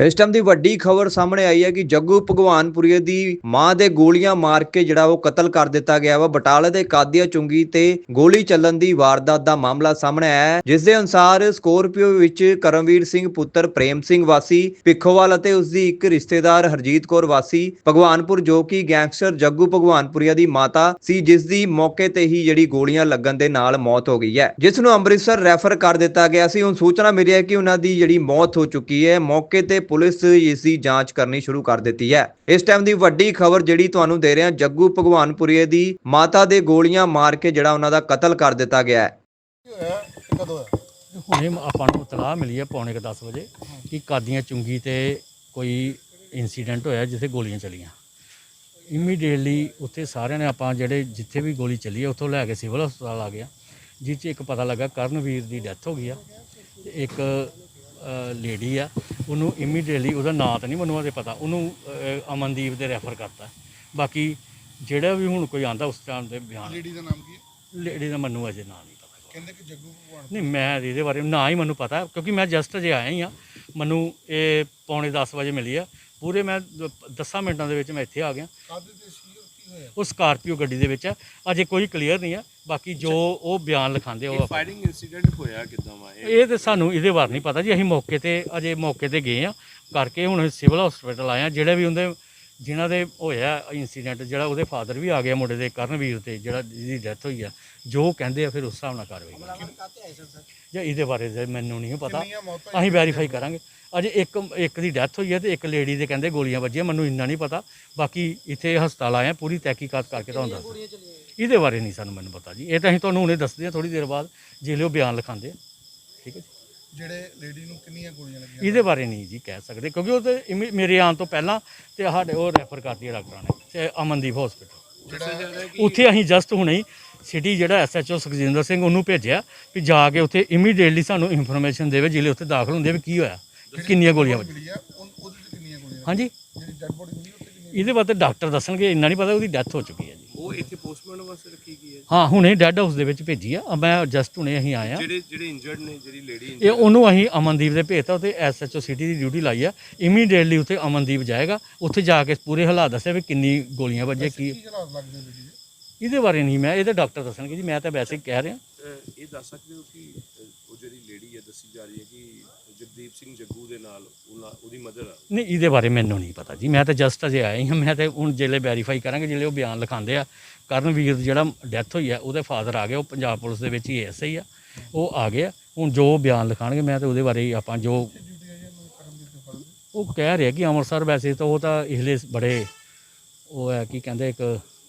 ਇਸ ਟਾਈਮ ਦੀ ਵੱਡੀ ਖਬਰ ਸਾਹਮਣੇ ਆਈ ਹੈ ਕਿ ਜੱਗੂ ਭਗਵਾਨਪੁਰੀਏ ਦੀ ਮਾਂ ਦੇ ਗੋਲੀਆਂ ਮਾਰ ਕੇ ਜਿਹੜਾ ਉਹ ਕਤਲ ਕਰ ਦਿੱਤਾ ਗਿਆ ਵਾ। ਬਟਾਲੇ ਦੇ ਕਾਦੀਆ ਚੁੰਗੀ ਤੇ ਗੋਲੀ ਚੱਲਣ ਦੀ ਵਾਰਦਾਤ ਦਾ ਮਾਮਲਾ ਸਾਹਮਣੇ ਆਇਆ ਹੈ, ਜਿਸ ਦੇ ਅਨੁਸਾਰ ਸਕੋਰਪੀਓ ਵਿੱਚ ਕਰਮਵੀਰ ਸਿੰਘ ਪੁੱਤਰ ਪ੍ਰੇਮ ਸਿੰਘ ਵਾਸੀ ਪਿੱਖੋਵਾਲ ਅਤੇ ਉਸ ਦੀ ਇੱਕ ਰਿਸ਼ਤੇਦਾਰ ਹਰਜੀਤ ਕੌਰ ਵਾਸੀ, ਭਗਵਾਨਪੁਰ ਜੋ ਕਿ ਗੈਂਗਸਟਰ ਜੱਗੂ ਭਗਵਾਨਪੁਰੀਆ ਦੀ ਮਾਤਾ ਸੀ, ਜਿਸ ਦੀ ਮੌਕੇ ਤੇ ਹੀ ਜਿਹੜੀ ਗੋਲੀਆਂ ਲੱਗਣ ਦੇ ਨਾਲ ਮੌਤ ਹੋ ਗਈ ਹੈ। ਜਿਸ ਨੂੰ ਅੰਮ੍ਰਿਤਸਰ ਰੈਫਰ ਕਰ ਦਿੱਤਾ ਗਿਆ ਸੀ। ਹੁਣ ਸੂਚਨਾ ਮਿਲੀ ਹੈ ਕਿ ਉਹਨਾਂ ਦੀ ਜਿਹੜੀ ਮੌਤ ਹੋ ਚੁੱਕੀ ਹੈ। ਮੌਕੇ ਤੇ ਪੁਲਿਸ ਇਸ ਦੀ ਜਾਂਚ ਕਰਨੀ ਸ਼ੁਰੂ ਕਰ ਦਿੱਤੀ ਹੈ। ਇਸ ਟਾਈਮ ਦੀ ਵੱਡੀ ਖਬਰ ਜਿਹੜੀ ਤੁਹਾਨੂੰ ਦੇ ਰਹੇ ਹਾਂ ਜੱਗੂ ਭਗਵਾਨਪੁਰੀਏ ਦੀ ਮਾਤਾ ਦੇ ਗੋਲੀਆਂ ਮਾਰ ਕੇ ਜਿਹੜਾ ਉਹਨਾਂ ਦਾ ਕਤਲ ਕਰ ਦਿੱਤਾ ਗਿਆ ਹੈ। ਹੁਣੇ ਆਪਾਂ ਨੂੰ ਇਤਲਾਹ ਮਿਲੀ ਹੈ ਪੌਣੇ ਕੁ 10 ਵਜੇ ਕਿ ਕਾਦੀਆਂ ਚੁੰਗੀ ਤੇ ਕੋਈ ਇਨਸੀਡੈਂਟ ਹੋਇਆ ਜਿੱਥੇ ਗੋਲੀਆਂ ਚਲੀਆਂ। ਇਮੀਡੀਏਟਲੀ ਉੱਥੇ ਸਾਰਿਆਂ ਨੇ ਆਪਾਂ ਜਿਹੜੇ ਜਿੱਥੇ ਵੀ ਗੋਲੀ ਚੱਲੀ ਹੈ, ਉੱਥੋਂ ਲੈ ਕੇ ਸਿਵਲ ਹਸਪਤਾਲ ਆ ਗਿਆ ਜਿਸ 'ਚ ਇੱਕ ਪਤਾ ਲੱਗਾ ਕਰਨਵੀਰ ਦੀ ਡੈਥ ਹੋ ਗਈ ਆ। ਤੇ ਇੱਕ ਲੇਡੀ ਆ ਉਹਨੂੰ ਇਮੀਡੀਏਟਲੀ ਉਹਦਾ ਨਾਂ ਤਾਂ ਨਹੀਂ ਮੈਨੂੰ ਉਹਦੇ ਪਤਾ ਉਹਨੂੰ ਅਹ, ਅਮਨਦੀਪ ਦੇ ਰੈਫਰ ਕਰਤਾ। ਬਾਕੀ ਜਿਹੜਾ ਵੀ ਹੁਣ ਕੋਈ ਆਂਦਾ ਉਸ ਟਾਈਮ ਦੇ ਬਿਆਨ। ਲੇਡੀ ਦਾ ਨਾਮ ਕੀ ਹੈ? ਲੇਡੀ ਦਾ ਮੈਨੂੰ ਅਜੇ ਨਾਂ ਨਹੀਂ ਪਤਾ। ਕਹਿੰਦੇ ਕਿ ਜੱਗੂ ਭਗਵਾਨ। ਨਹੀਂ ਮੈਂ ਇਹਦੇ ਬਾਰੇ ਨਾ ਹੀ ਮੈਨੂੰ ਪਤਾ ਕਿਉਂਕਿ ਮੈਂ ਜਸਟ ਅਜੇ ਆਇਆ ਹੀ ਆ। ਮੈਨੂੰ ਇਹ ਪੌਣੇ 10 ਵਜੇ ਮਿਲੀ ਆ। ਪੂਰੇ ਮੈਂ 10 ਮਿੰਟਾਂ ਦੇ ਵਿੱਚ ਮੈਂ ਇੱਥੇ ਆ ਗਿਆ। ਕਾਦੇ ਤੇ ਸੀ ਉਹ ਸਕਾਰਪੀਓ ਗੱਡੀ ਦੇ ਵਿੱਚ ਆ। ਅਜੇ ਕੋਈ ਕਲੀਅਰ ਨਹੀਂ ਆ। ਬਾਕੀ ਜੋ ਉਹ ਬਿਆਨ ਲਿਖਾਉਂਦੇ ਉਹ ਆਪਾਂ- ਫਾਇਰਿੰਗ ਇਨਸੀਡੈਂਟ ਹੋਇਆ ਕਿਦਾਂ ਵਾ? ਇਹ ਇਹ ਤੇ ਸਾਨੂੰ ਇਹਦੇ ਬਾਰੇ ਨਹੀਂ ਪਤਾ ਜੀ। ਅਸੀਂ ਮੌਕੇ ਤੇ ਅਜੇ ਮੌਕੇ ਤੇ ਗਏ ਆ। ਕਰਕੇ ਹੁਣ ਸਿਵਲ ਹਸਪੀਟਲ ਆਏ ਆ। ਜਿਹੜੇ ਵੀ ਉਹਦੇ ਜਿਨ੍ਹਾਂ ਦੇ ਹੋਇਆ ਇਨਸੀਡੈਂਟ ਜਿਹੜਾ ਉਹਦੇ ਫਾਦਰ ਵੀ ਆ ਗਿਆ ਮੁੰਡੇ ਦੇ ਕਰਨਵੀਰ ਤੇ ਜਿਹੜਾ ਜਿਹਦੀ ਡੈਥ ਹੋਈ ਆ ਜੋ ਕਹਿੰਦੇ ਆ ਫਿਰ ਉਸ ਹਿਸਾਬ ਨਾਲ ਕਾਰਵਾਈ ਕਰਾਂਗੇ। ਜਾਂ ਇਹਦੇ ਬਾਰੇ ਤਾਂ ਮੈਨੂੰ ਨਹੀਂ ਪਤਾ। ਅਸੀਂ ਵੈਰੀਫਾਈ ਕਰਾਂਗੇ। ਅਜੇ ਇੱਕ ਇੱਕ ਦੀ ਡੈਥ ਹੋਈ ਹੈ ਤੇ ਇੱਕ ਲੇਡੀ ਦੇ ਕਹਿੰਦੇ ਗੋਲੀਆਂ ਵੱਜੀਆਂ ਮੈਨੂੰ ਇੰਨਾ ਨਹੀਂ ਪਤਾ। ਬਾਕੀ ਇੱਥੇ ਹਸਪਤਾਲ ਆਏ ਆ ਪੂਰੀ ਤਹਿਕੀਕਾਤ ਕਰਕੇ ਤੁਹਾਨੂੰ ਦੱਸ ਇਹਦੇ ਬਾਰੇ ਨਹੀਂ ਸਾਨੂੰ ਮੈਨੂੰ ਪਤਾ ਜੀ। ਇਹ ਤਾਂ ਅਸੀਂ ਤੁਹਾਨੂੰ ਹੁਣੇ ਦੱਸਦੇ ਹਾਂ ਥੋੜੀ ਦੇਰ ਬਾਅਦ ਜਿਹੜੇ ਉਹ ਬਿਆਨ ਲਿਖਾਉਂਦੇ ਆ। ਠੀਕ ਹੈ ਜੀ। ਜਿਹੜੇ ਲੇਡੀ ਨੂੰ ਕਿੰਨੀਆਂ ਗੋਲੀਆਂ ਲੱਗੀਆਂ? ਇਹਦੇ ਬਾਰੇ ਨਹੀਂ ਜੀ ਕਹਿ ਸਕਦੇ ਕਿਉਂਕਿ ਉਹ ਤੇ ਇਮੀ- ਮੇਰੇ ਆਉਣ ਤੋਂ ਪਹਿਲਾਂ ਤੇ ਸਾਡੇ ਉਹ ਰੈਫਰ ਕਰਦੀ ਹੈ ਡਾਕਟਰਾਂ ਨੇ ਤੇ ਅਮਨਦੀਪ ਹਸਪੀਟਲ ਜਿਹੜਾ ਉੱਥੇ ਅਸੀਂ ਜਸਟ ਹੁਣੇ ਹੀ ਸਿਟੀ ਜਿਹੜਾ ਐਸਐਚਓ ਸੁਖਜਿੰਦਰ ਸਿੰਘ ਉਹਨੂੰ ਭੇਜਿਆ ਵੀ ਜਾ ਕੇ ਉੱਥੇ ਇਮੀਡੀਏਟਲੀ ਸਾਨੂੰ ਇਨਫੋਰਮੇਸ਼ਨ ਦੇਵੇ ਜਿਹੜੇ ਉੱਥੇ ਦਾਖਲ ਹੁੰਦੇ ਆ ਵੀ ਕੀ ਹੋਇਆ। ਕਿੰਨੀਆਂ ਗੋਲੀਆਂ ਵੱਜੀਆਂ? ਮਿਲੀ ਆ ਉਹ- ਉਹਦੇ ਤੇ ਕਿੰਨੀਆਂ ਗੋਲੀਆਂ ਹਾਂਜੀ। ਜਿਹੜੀ ਡੈਡ ਬੋਡੀ ਮਿਲੀ ਉੱਤੇ ਕਿੰਨੀਆਂ ਇਹਦੇ ਬਾਰੇ ਡਾਕਟਰ ਦੱਸਣਗੇ ਇੰਨਾ ਨਹੀਂ ਪਤਾ ਉਹਦੀ ਡੈਥ ਹੋ ਚੁੱਕੀ ਹੈ ਜੀ। ਉਹ ਇੱਥੇ ਪੋਸਟਮਾਰਟਮ ਵਾਸਤੇ ਰੱਖੀ ਗਈ ਹੈ। ਹਾਂ ਹੁਣੇ ਡੈੱਡ ਹਾਊਸ ਦੇ ਵਿੱਚ ਭੇਜੀ ਆ। ਮੈਂ ਜਸਟ ਹੁਣੇ ਅਸੀਂ ਆਏ ਆ। ਜਿਹੜੇ ਜਿਹੜੇ ਇੰਜਰਡ ਨੇ ਜਿਹੜੀ ਲੇਡੀ ਇਹ ਉਹਨੂੰ ਅਸੀਂ ਅਮਨਦੀਪ ਦੇ ਭੇਜਤਾ ਉੱਥੇ ਐਸਐਚਓ ਸਿਟੀ ਦੀ ਡਿਊਟੀ ਲਾਈ ਆ। ਇਮੀਡੀਏਟਲੀ ਉੱਥੇ ਅਮਨਦੀਪ ਜਾਏਗਾ। ਉੱਥੇ ਜਾ ਕੇ ਪੂਰੇ ਹਾਲਾਤ ਦੱਸਿਆ ਵੀ ਕਿੰਨੀ ਗੋਲੀਆਂ ਵੱਜੀਆਂ ਕੀ ਕੀ ਹਾਲਾਤ ਲੱਗਦੇ ਲੇਡੀ ਦੇ ਇਹਦੇ ਬਾਰੇ ਨਹੀਂ ਮੈਂ ਇਹ ਤਾਂ ਡਾਕਟਰ ਦੱਸਣਗੇ ਜੀ ਮੈਂ ਤਾਂ ਵੈਸੇ ਹੀ ਕਹਿ ਰਿਹਾ। ਇਹ ਦੱਸ ਸਕਦੇ ਹੋ ਕਿ ਅਹ, ਉਹ ਜਿਹੜੀ ਲੇਡੀ ਹੈ ਦੱਸੀ ਜਾ ਰਹੀ ਹੈ ਕਿ ਜਗਦੀਪ ਸਿੰਘ ਜੱਗੂ ਦੇ ਨਾਲ ਉਹਨਾਂ- ਉਹਦੀ ਮਦਰ ਆ। ਨਹੀਂ, ਇਹਦੇ ਬਾਰੇ ਮੈਨੂੰ ਨਹੀਂ ਪਤਾ ਜੀ। ਮੈਂ ਤਾਂ ਜਸਟ ਅਜੇ ਆਇਆ ਹੀ। ਹਾਂ ਮੈਂ ਤਾਂ ਹੁਣ ਜਿਹੜੇ ਵੈਰੀਫਾਈ ਕਰਾਂਗੇ ਜਿਹੜੇ ਉਹ ਬਿਆਨ ਲਿਖਾਉਂਦੇ ਆ। ਕਰਨਵੀਰ ਜਿਹੜਾ ਡੈਥ ਹੋਈ ਆ, ਉਹਦੇ ਫਾਦਰ ਆ ਗਏ। ਉਹ ਪੰਜਾਬ ਪੁਲਿਸ ਦੇ ਵਿੱਚ ਹੀ ਐਸਆਈ ਆ। ਉਹ ਆ ਗਏ ਆ। ਹੁਣ ਜੋ ਬਿਆਨ ਲਿਖਾਣਗੇ ਮੈਂ ਤਾਂ ਉਹਦੇ ਬਾਰੇ ਹੀ ਆਪਾਂ ਜੋ ਉਹ ਕਹਿ ਰਿਹਾ ਕਿ ਅੰਮ੍ਰਿਤਸਰ ਵੈਸੇ ਤਾਂ ਉਹ ਤਾਂ ਇਸਲੇ ਬੜੇ ਉਹ ਹੈ, ਕੀ ਕਹਿੰਦੇ ਇੱਕ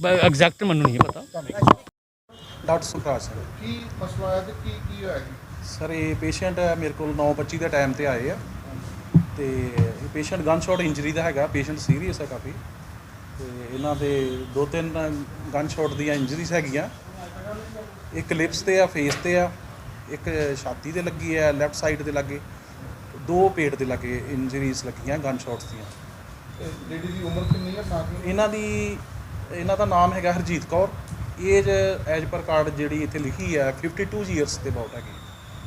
ਐਗਜ਼ੈਕਟ ਮੈਨੂੰ ਨਹੀਂ ਪਤਾ। Doctor Sukhraj sir. ਕੀ ਮਸਲਾ ਆਇਆ ਤੇ ਕੀ ਕੀ ਹੋਇਆ ਜੀ? ਸਰ ਇਹ ਪੇਸ਼ੈਂਟ ਮੇਰੇ ਕੋਲ 9:25 ਦੇ ਟਾਈਮ ਤੇ ਆਏ ਆ। ਤੇ ਇਹ ਪੇਸ਼ੈਂਟ ਗਨ ਸ਼ਾਟ ਇੰਜਰੀ ਦਾ ਹੈਗਾ ਪੇਸ਼ੈਂਟ ਸੀਰੀਅਸ ਹੈ ਕਾਫੀ। ਤੇ ਇਹਨਾਂ ਦੇ ਦੋ ਤਿੰਨ ਗਨ ਸ਼ਾਟ ਦੀਆਂ ਇੰਜਰੀਜ਼ ਹੈਗੀਆਂ। ਇੱਕ ਲਿਪਸ ਤੇ ਆ ਫੇਸ ਤੇ ਆ ਇੱਕ ਛਾਤੀ ਤੇ ਲੱਗੀ ਹੈ ਲੈਫਟ ਸਾਈਡ ਤੇ ਲੱਗੇ। ਦੋ ਪੇਟ ਦੇ ਲੱਗੇ ਇੰਜਰੀਜ਼ ਲੱਗੀਆਂ ਗਨ ਸ਼ਾਟਸ ਦੀਆਂ। ਲੇਡੀ ਦੀ ਉਮਰ ਕਿੰਨੀ ਹੈ ਇਹਨਾਂ ਦੀ ਇਹਨਾਂ ਦਾ ਨਾਮ ਹੈਗਾ Harjeet Kaur. Age as per card ਜਿਹੜੀ ਇੱਥੇ ਲਿਖੀ ਹੈ 52 ਇਅਰਸ ਦੇ ਅਬਾਊਟ ਹੈਗੀ।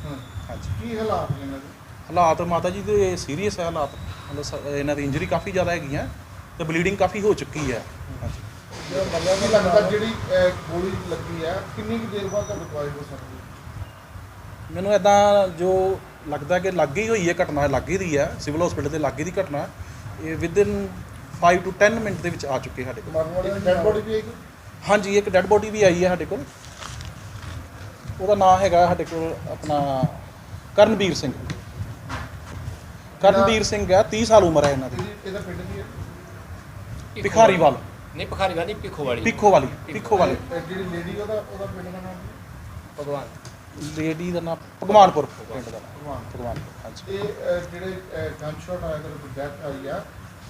ਹਾਂ। ਹਾਂਜੀ। ਕੀ ਹਾਲਾਤ ਨੇ ਇਹਨਾਂ ਦੇ? ਹਾਲਾਤ ਮਾਤਾ ਜੀ ਦੇ ਸੀਰੀਅਸ ਹੈ ਹਾਲਾਤ। ਮਤਲਬ ਸ- ਇਹਨਾਂ ਦੀ ਇੰਜਰੀ ਕਾਫੀ ਜ਼ਿਆਦਾ ਹੈਗੀਆਂ ਤੇ ਬਲੀਡਿੰਗ ਕਾਫੀ ਹੋ ਚੁੱਕੀ ਹੈ ਹਾਂਜੀ। ਕੀ ਲੱਗਦਾ ਜਿਹੜੀ ਅਹ, ਗੋਲੀ ਲੱਗੀ ਹੈ ਕਿੰਨੀ ਕੁ ਦੇਰ ਬਾਅਦ ਤੁਹਾਡੇ ਰਿਕਵਾਇਰ ਹੋ ਸਕਦੀ ਹੈ? ਮੈਨੂੰ ਇਦਾਂ ਜੋ ਲੱਗਦਾ ਕਿ ਲੱਗੇ ਹੀ ਹੋਈ ਹੈ ਘਟਨਾ ਲੱਗੇ ਦੀ ਹੈ ਸਿਵਲ ਹਸਪੀਟਲ ਦੇ ਲੱਗੇ ਦੀ ਘਟਨਾ। ਇਹ ਵਿਦਿਨ 5 ਟੂ 10 ਮਿੰਟ ਦੇ ਵਿੱਚ ਆ ਚੁੱਕੇ ਸਾਡੇ ਕੋਲ। ਮਰਨ ਵਾਲੇ ਦੀ ਡੈਡ ਬੋਡੀ ਵੀ ਆਏਗੀ ਹਾਂਜੀ ਇੱਕ ਡੈੱਡ ਬੋਡੀ ਵੀ ਆਈ ਹੈ ਸਾਡੇ ਕੋਲ। ਉਹਦਾ ਨਾਮ ਹੈਗਾ ਸਾਡੇ ਕੋਲ ਆਪਣਾ ਕਰਨਵੀਰ ਸਿੰਘ। ਕਰਨਵੀਰ ਸਿੰਘ ਹੈ 30 ਸਾਲ ਉਮਰ ਹੈ ਇਹਨਾਂ ਦੀ। ਇਹਦੀ ਇਹਦਾ ਪਿੰਡ ਕੀ ਹੈ? ਭਿਖਾਰੀਵਾਲ। ਨਹੀਂ ਭਖਾਰੀਵਾਲ ਨਹੀਂ ਪਿੱਖੋ ਵਾਲੀ ਪਿੱਖੋ ਵਾਲੀ ਪਿੱਖੋ ਵਾਲੀ ਇਹ ਜਿਹੜੀ ਲੇਡੀ ਉਹਦਾ ਉਹਦਾ ਪਿੰਡ ਦਾ ਨਾਮ ਕੀ? ਭਗਵਾਨ। ਲੇਡੀ ਦਾ ਨਾਮ ਭਗਵਾਨਪੁਰ ਪਿੰਡ ਦਾ ਨਾਮ। ਭਗਵਾਨ। ਭਗਵਾਨਪੁਰ ਹਾਂਜੀ। ਤੇ ਅਹ, ਜਿਹੜੇ ਗਨ ਸ਼ਾਟ ਆਇਆ ਤੇ ਡੈਥ ਆਈ ਆ।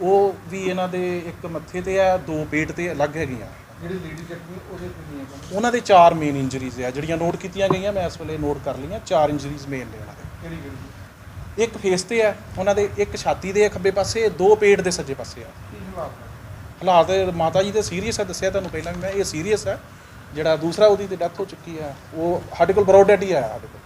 ਉਹ ਵੀ ਇਹਨਾਂ ਦੇ ਇੱਕ ਮੱਥੇ ਤੇ ਆ ਦੋ ਪੇਟ ਤੇ ਅਲੱਗ ਹੈਗੀਆਂ। ਜਿਹੜੀ ਲੇਡੀ ਜ਼ਖਮੀ ਉਹਦੇ ਕਿੰਨੀਆਂ? ਉਹਨਾਂ ਦੇ ਚਾਰ ਮੇਨ ਇੰਜਰੀਜ਼ ਆ ਜਿਹੜੀਆਂ ਨੋਟ ਕੀਤੀਆਂ ਗਈਆਂ ਮੈਂ ਇਸ ਵੇਲੇ ਨੋਟ ਕਰ ਲਈਆਂ ਚਾਰ ਇੰਜਰੀਜ਼ ਮੇਨ ਨੇ ਉਹਨਾਂ ਦੇ। ਕਿਹੜੀ ਕਿਹੜੀ ਇੱਕ ਫੇਸ ਤੇ ਆ ਉਹਨਾਂ ਦੇ ਇੱਕ ਛਾਤੀ ਦੇ ਖੱਬੇ ਪਾਸੇ ਦੋ ਪੇਟ ਦੇ ਸੱਜੇ ਪਾਸੇ ਆ। ਕੀ ਹਾਲਾਤ ਨੇ ਹਾਲਾਤ ਮਾਤਾ ਜੀ ਦੇ ਸੀਰੀਅਸ ਆ ਦੱਸਿਆ ਤੁਹਾਨੂੰ ਪਹਿਲਾਂ ਵੀ ਮੈਂ ਇਹ ਸੀਰੀਅਸ ਆ। ਜਿਹੜਾ ਦੂਸਰਾ ਉਹਦੀ ਤੇ ਡੈਥ ਹੋ ਚੁੱਕੀ ਆ ਉਹ ਸਾਡੇ ਕੋਲ ਬਰੋਡ ਡੈਡ ਹੀ ਆਇਆ ਸਾਡੇ ਕੋਲ।